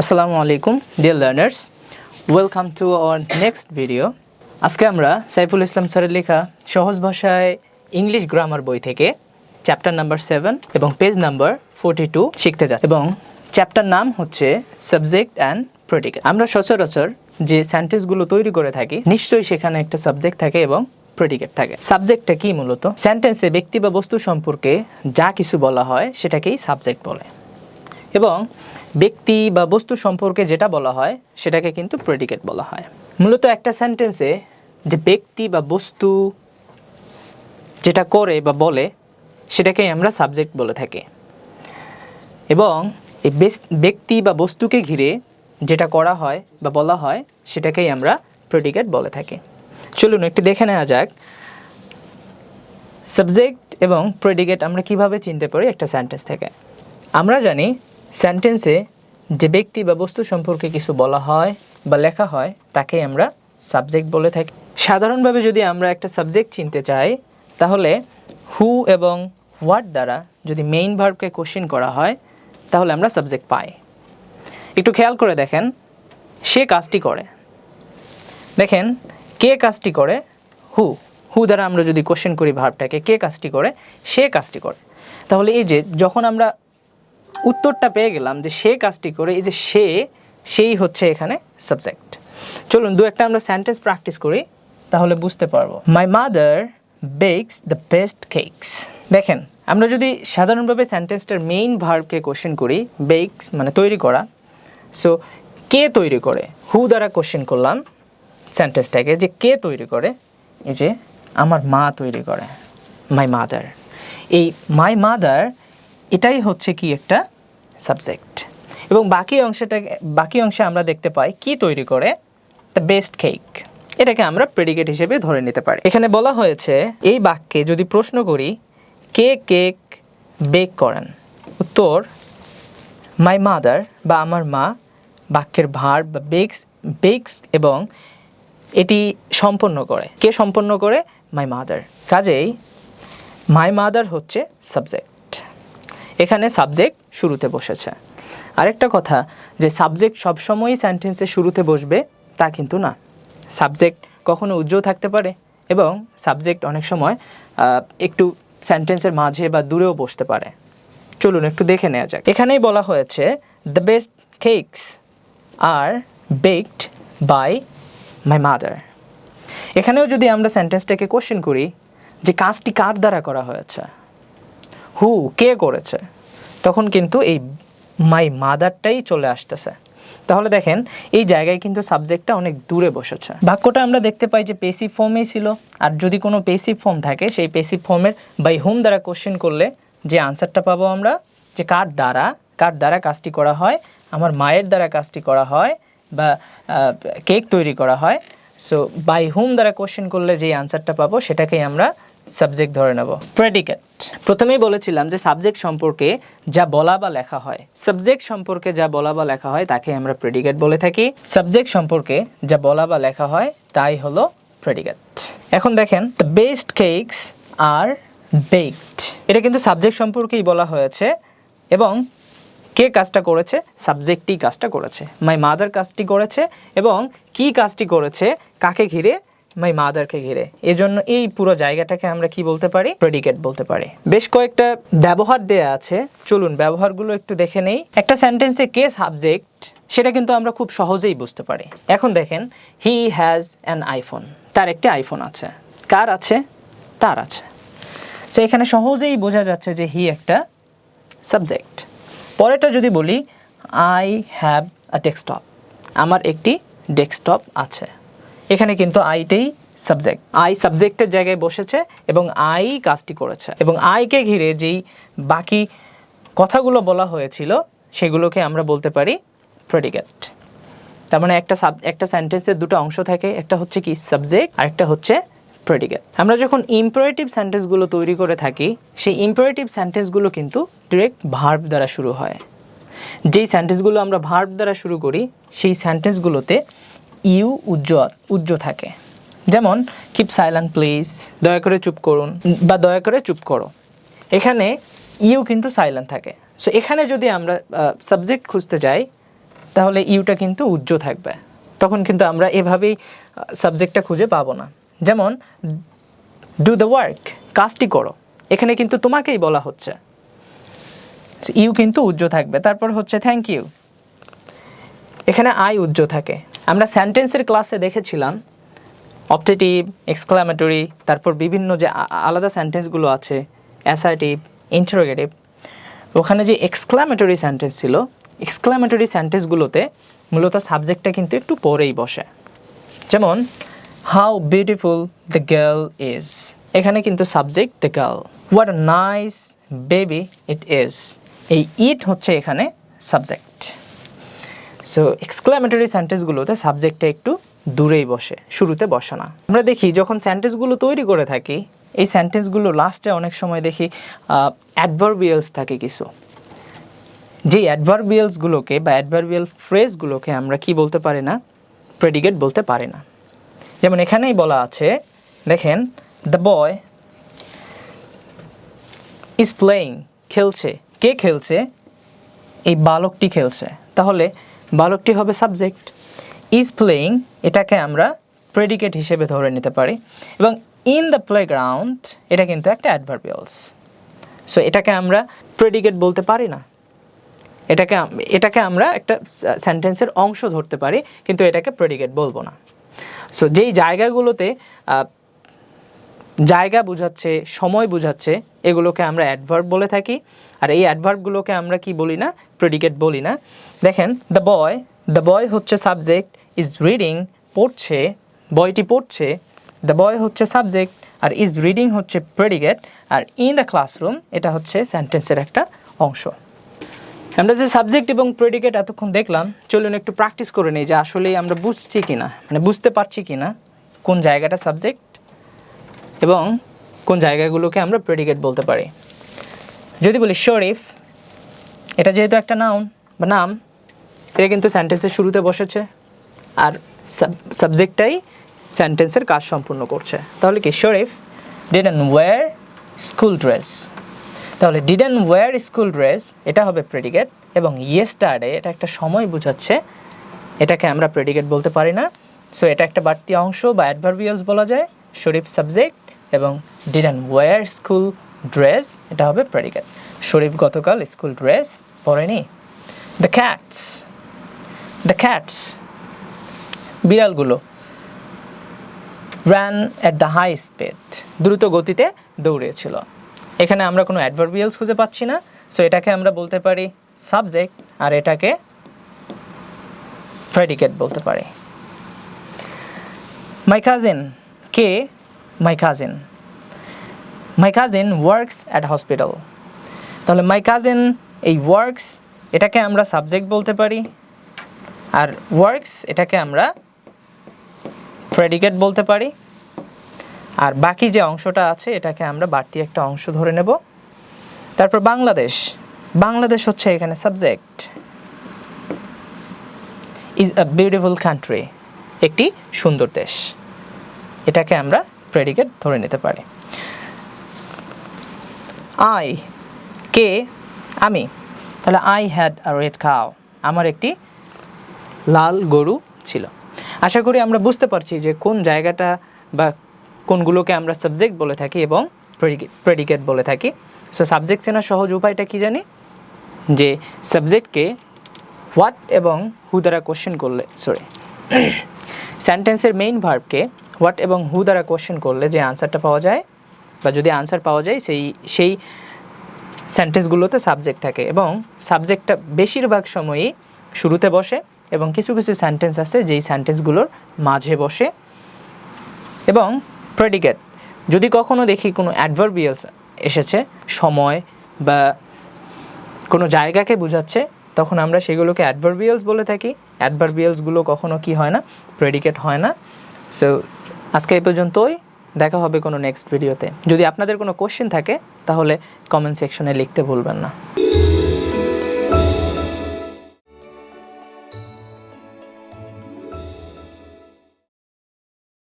আসসালামু আলাইকুম dear learners welcome to our next video আজকে আমরা সাইফুল ইসলাম স্যারের লেখা সহজ ভাষায় ইংলিশ গ্রামার বই থেকে চ্যাপ্টার নাম্বার সেভেন এবং পেজ নাম্বার ফোরটি টু শিখতে যাচ্ছি। এবং চ্যাপ্টার নাম হচ্ছে সাবজেক্ট অ্যান্ড প্রেডিকেট আমরা সচরাচর যে সেন্টেন্সগুলো তৈরি করে থাকি, নিশ্চয়ই সেখানে একটা সাবজেক্ট থাকে এবং প্রেডিকেট থাকে। সাবজেক্টটা কি মূলত? সেন্টেন্সে ব্যক্তি বা বস্তু সম্পর্কে যা কিছু বলা হয়, সেটাকেই সাবজেক্ট বলে। এবং ব্যক্তি বা বস্তু সম্পর্কে যেটা বলা হয়, সেটাকে কিন্তু প্রেডিকেট বলা হয়। মূলত একটা সেন্টেন্সে যে ব্যক্তি বা বস্তু যেটা করে বা বলে, সেটাকেই আমরা সাবজেক্ট বলে থাকি। এবং এই ব্যক্তি বা বস্তুকে ঘিরে যেটা করা হয় বা বলা হয়, সেটাকেই আমরা প্রেডিকেট বলে থাকি। চলুন একটু দেখে নেওয়া যাক। সাবজেক্ট এবং প্রেডিকেট আমরা কীভাবে চিনতে পারি একটা সেন্টেন্স থেকে? আমরা জানি সেন্টেন্সে যে ব্যক্তি বা বস্তু সম্পর্কে কিছু বলা হয় বা লেখা হয়, তাকে আমরা সাবজেক্ট বলে থাকি। সাধারণভাবে যদি আমরা একটা সাবজেক্ট চিনতে চাই, তাহলে হু এবং হোয়াট দ্বারা যদি মেইন ভার্বকে কোশ্চেন করা হয়, তাহলে আমরা সাবজেক্ট পাই। একটু খেয়াল করে দেখেন, সে কাজটি করে। দেখেন, কে কাজটি করে? হু হু দ্বারা আমরা যদি কোশ্চেন করি ভার্বটাকে কে কাজটি করে? সে কাজটি করে। তাহলে এই যে, যখন আমরা উত্তরটা পেয়ে গেলাম যে সে কাজটি করে, এই যে সে, সেই হচ্ছে এখানে সাবজেক্ট চলুন দু একটা আমরা সেন্টেন্স প্র্যাকটিস করি, তাহলে বুঝতে পারব। My mother bakes the best cakes দেখেন, আমরা যদি সাধারণভাবে সেন্টেন্সটার মেইন ভার্বকে কোশ্চেন করি বেকস মানে তৈরি করা সো কে তৈরি করে? হু দ্বারা কোশ্চেন করলাম? সেন্টেন্সটাকে যে কে তৈরি করে? এই যে আমার মা তৈরি করে মাই মাদার এই মাই মাদার এটাই হচ্ছে কি একটা সাবজেক্ট এবং বাকি অংশটা, বাকি অংশে আমরা দেখতে পাই কি তৈরি করে? দ্য বেস্ট কেক এটাকে আমরা প্রেডিকেট হিসেবে ধরে নিতে পারি। এখানে বলা হয়েছে, এই বাক্যে যদি প্রশ্ন করি, কে কেক বেক করেন? উত্তর মাই মাদার বা আমার মা বাক্যের ভার বা বেক্স বেক্স এবং এটি সম্পন্ন করে। কে সম্পন্ন করে? মাই মাদার কাজেই মাই মাদার হচ্ছে সাবজেক্ট এখানে সাবজেক্ট শুরুতে বসেছে। আরেকটা কথা, যে সাবজেক্ট সবসময়ই সেন্টেন্সের শুরুতে বসবে, তা কিন্তু না। সাবজেক্ট কখনো উজ্জ্বল থাকতে পারে এবং সাবজেক্ট অনেক সময় একটু সেন্টেন্সের মাঝে বা দূরেও বসতে পারে। চলুন একটু দেখে নেওয়া যাক। এখানেই বলা হয়েছে the best cakes are baked by my mother এখানেও যদি আমরা সেন্টেন্সটাকে কোশ্চেন করি, যে কাজটি কার দ্বারা করা হয়েছে? হু কে করেছে, তখন কিন্তু এই মাই মাদারটাই চলে আসতেছে। তাহলে দেখেন, এই জায়গায় কিন্তু সাবজেক্টটা অনেক দূরে বসেছে। বাক্যটা আমরা দেখতে পাই যে পেসিভ ফর্মেই ছিল, আর যদি কোনো পেসিভ ফর্ম থাকে, সেই পেসিভ ফর্মের বাই হুম দ্বারা কোশ্চেন করলে, যে আনসারটা পাবো আমরা, যে কার দ্বারা কার দ্বারা কাজটি করা হয়, আমার মায়ের দ্বারা কাজটি করা হয়, বা কেক তৈরি করা হয় সো বাই হুম দ্বারা কোশ্চেন করলে যে আনসারটা পাবো, সেটাকেই আমরা সাবজেক্ট ধরে নেব। প্রেডিকেট প্রথমেই বলেছিলাম যে সাবজেক্ট সম্পর্কে যা বলা বা লেখা হয়। সাবজেক্ট সম্পর্কে যা বলা বা লেখা হয়, তাকে আমরা প্রেডিকেট বলে থাকি। সাবজেক্ট সম্পর্কে যা বলা বা লেখা হয়, তাই হলো প্রেডিকেট এখন দেখেন the best cakes are baked এটা কিন্তু সাবজেক্ট সম্পর্কেই বলা হয়েছে এবং কে কাজটা করেছে? সাবজেক্টই কাজটা করেছে। মাই মাদার কাজটি করেছে এবং কি কাজটি করেছে? কাকে ঘিরে? মাই মাদারকে ঘিরে। এজন্য এই পুরো জায়গাটাকে আমরা কি বলতে পারি? প্রেডিকেট বলতে পারি। বেশ কয়েকটা ব্যবহার দেয়া আছে। চলুন ব্যবহারগুলো একটু দেখে নেই। একটা সেন্টেন্সে কে সাবজেক্ট সেটা কিন্তু আমরা খুব সহজেই বুঝতে পারি। এখন দেখেন হি হ্যাজ অ্যান আইফোন তার একটি আইফোন আছে। কার আছে? তার আছে। তো এখানে সহজেই বোঝা যাচ্ছে যে হি একটা সাবজেক্ট পরেরটা যদি বলি আই হ্যাভ আ ডেস্কটপ আমার একটি ডেস্কটপ আছে। এখানে কিন্তু আইটাই সাবজেক্ট। আই সাবজেক্টের জায়গায় বসেছে এবং আই কাজটি করেছে। এবং আইকে ঘিরে যেই বাকি কথাগুলো বলা হয়েছিল, সেগুলোকে আমরা বলতে পারি প্রেডিকেট তার মানে একটা সাব একটা সেন্টেন্সের দুটো অংশ থাকে, একটা হচ্ছে কি সাবজেক্ট আর একটা হচ্ছে প্রেডিকেট আমরা যখন ইম্পারেটিভ সেন্টেন্সগুলো তৈরি করে থাকি, সেই ইম্পারেটিভ সেন্টেন্সগুলো কিন্তু ডিরেক্ট ভার্ব দ্বারা শুরু হয়। যেই সেন্টেন্সগুলো আমরা ভার্ব দ্বারা শুরু করি, সেই সেন্টেন্সগুলোতে ইউ উজ্জ্বল, উজ্জ্ব থাকে। যেমন কিপ সাইলেন্ট প্লিজ দয়া করে চুপ করুন বা দয়া করে চুপ করো এখানে ইউ কিন্তু সাইলেন্ট থাকে। সো এখানে যদি আমরা সাবজেক্ট খুঁজতে যাই, তাহলে ইউটা কিন্তু উজ্জ্ব থাকবে। তখন কিন্তু আমরা এভাবেই সাবজেক্টটা খুঁজে পাবো না। যেমন ডু দ্য ওয়ার্ক কাজটি করো। এখানে কিন্তু তোমাকেই বলা হচ্ছে। ইউ কিন্তু উজ্জ্ব থাকবে। তারপর হচ্ছে থ্যাংক ইউ এখানে আই উজ্জ্ব থাকে। আমরা সেন্টেন্সের ক্লাসে দেখেছিলাম অপটেটিভ এক্সক্লামেটরি তারপর বিভিন্ন যে আলাদা সেন্টেন্সগুলো আছে অ্যাসার্টিভ ইন্টারোগেটিভ ওখানে যে এক্সক্লামেটরি সেন্টেন্স ছিল এক্সক্লামেটরি সেন্টেন্সগুলোতে মূলত সাবজেক্টটা কিন্তু একটু পরেই বসে। যেমন how beautiful the girl is এখানে কিন্তু subject the girl what nice baby it is এই ইট হচ্ছে এখানে সাবজেক্ট সো এক্সক্লামেটরি সেন্টেন্সগুলোতে সাবজেক্টটা একটু দূরেই বসে, শুরুতে বসে না। আমরা দেখি, যখন সেন্টেন্সগুলো তৈরি করে থাকি, এই সেন্টেন্সগুলো লাস্টে অনেক সময় দেখি অ্যাডভার্বিয়ালস থাকে কিছু। যে অ্যাডভার্বিয়ালসগুলোকে বা অ্যাডভার্বিয়াল ফ্রেজগুলোকে আমরা কি বলতে পারি না প্রেডিকেট বলতে পারি না। যেমন এখানেই বলা আছে, দেখেন দ্য বয় ইজ প্লেয়িং খেলছে। কে খেলছে? এই বালকটি খেলছে। তাহলে বালকটি হবে সাবজেক্ট। ইজ প্লেয়িং এটাকে আমরা প্রেডিকেট হিসেবে ধরে নিতে পারি। এবং ইন দ্য প্লেগ্রাউন্ড এটা কিন্তু একটা অ্যাডভার্বিয়ালস সো এটাকে আমরা প্রেডিকেট বলতে পারি না। এটাকে এটাকে আমরা একটা সেন্টেন্সের অংশ ধরতে পারি, কিন্তু এটাকে প্রেডিকেট বলব না। সো যেই জায়গাগুলোতে জায়গা বোঝাচ্ছে, সময় বোঝাচ্ছে, এগুলোকে আমরা অ্যাডভার্ব বলে থাকি। আর এই অ্যাডভার্বগুলোকে আমরা কি বলি না? প্রেডিকেট বলি না। দেখেন দ্য বয় দ্য বয় হচ্ছে সাবজেক্ট ইজ রিডিং পড়ছে বয়টি পড়ছে দ্য বয় হচ্ছে সাবজেক্ট আর ইজ রিডিং হচ্ছে প্রেডিকেট আর ইন দ্য ক্লাসরুম এটা হচ্ছে সেন্টেন্সের একটা অংশ। আমরা যে সাবজেক্ট এবং প্রেডিকেট এতক্ষণ দেখলাম, চলুন একটু প্র্যাকটিস করে নিই যে আসলেই আমরা বুঝছি কি না মানে বুঝতে পারছি কি না কোন জায়গাটা সাবজেক্ট এবং কোন জায়গাগুলোকে আমরা প্রেডিকেট বলতে পারি। যদি বলি শরীফ, এটা যেহেতু একটা নাউন বা নাম এটা কিন্তু সেন্টেন্সের শুরুতে বসেছে আর সাবজেক্টটাই সেন্টেন্সের কাজ সম্পূর্ণ করছে। তাহলে কি Sharif didn't wear school dress তাহলে ডিডেন ওয়্যার স্কুল ড্রেস এটা হবে প্রেডিকেট এবং ইয়েস্টারডে এটা একটা সময় বোঝাচ্ছে, এটাকে আমরা প্রেডিকেট বলতে পারি না। সো এটা একটা বাড়তি অংশ বা অ্যাডভার্বিয়ালস বলা যায় শরীফ সাবজেক্ট এবং ডিডেন ওয়্যার স্কুল ড্রেস এটা হবে প্রেডিকেট শরীফ গতকাল স্কুল ড্রেস পরেনি? The cats the cats বিড়ালগুলো ran at the high speed দ্রুত গতিতে দৌড়িয়েছিল এখানে আমরা কোনো অ্যাডভার্বিয়ালস খুঁজে পাচ্ছি না। সো এটাকে আমরা বলতে পারি সাবজেক্ট আর এটাকে প্রেডিকেট বলতে পারি। My cousin K? My cousin my cousin works at hospital তাহলে মাই কাজিন এই ওয়ার্কস এটাকে আমরা সাবজেক্ট বলতে পারি। আর ওয়ার্কস এটাকে আমরা প্রেডিকেট বলতে পারি। আর বাকি যে অংশটা আছে, এটাকে আমরা বাড়তি একটা অংশ ধরে নেব। তারপর বাংলাদেশ। বাংলাদেশ হচ্ছে এখানে subject is a beautiful country একটি সুন্দর দেশ। এটাকে আমরা প্রেডিকেট ধরে নিতে পারি। আই কে? আমি। তাহলে আই হ্যাড আ রেড খাও আমার একটি লাল গরু ছিল। আশা করি আমরা বুঝতে পারছি যে কোন জায়গাটা বা কোনগুলোকে আমরা সাবজেক্ট বলে থাকি এবং প্রেডিকেট বলে থাকি। সো সাবজেক্ট চেনার সহজ উপায়টা কি জানি? যে সাবজেক্টকে হোয়াট এবং হু দ্বারা কোশ্চেন করলে সরি সেন্টেন্সের মেইন ভার্বকে হোয়াট এবং হু দ্বারা কোশ্চেন করলে যে আনসারটা পাওয়া যায় বা যদি আনসার পাওয়া যায় সেই সেই সেন্টেন্সগুলোতে সাবজেক্ট থাকে এবং সাবজেক্টটা বেশিরভাগ সময়ই শুরুতে বসে এবং কিছু কিছু সেন্টেন্স আছে যেই সেন্টেন্সগুলোর মাঝে বসে। এবং প্রেডিকেট যদি কখনো দেখি কোনো অ্যাডভার্বিয়ালস এসেছে, সময় বা কোনো জায়গাকে বোঝাচ্ছে, তখন আমরা সেগুলোকে অ্যাডভার্বিয়ালস বলে থাকি। অ্যাডভার্বিয়ালসগুলো কখনো কি হয় না প্রেডিকেট হয় না। সো আজকে এই পর্যন্তই। দেখা হবে কোনো নেক্সট ভিডিওতে যদি আপনাদের কোনো কোশ্চেন থাকে, তাহলে কমেন্ট সেকশনে লিখতে ভুলবেন না।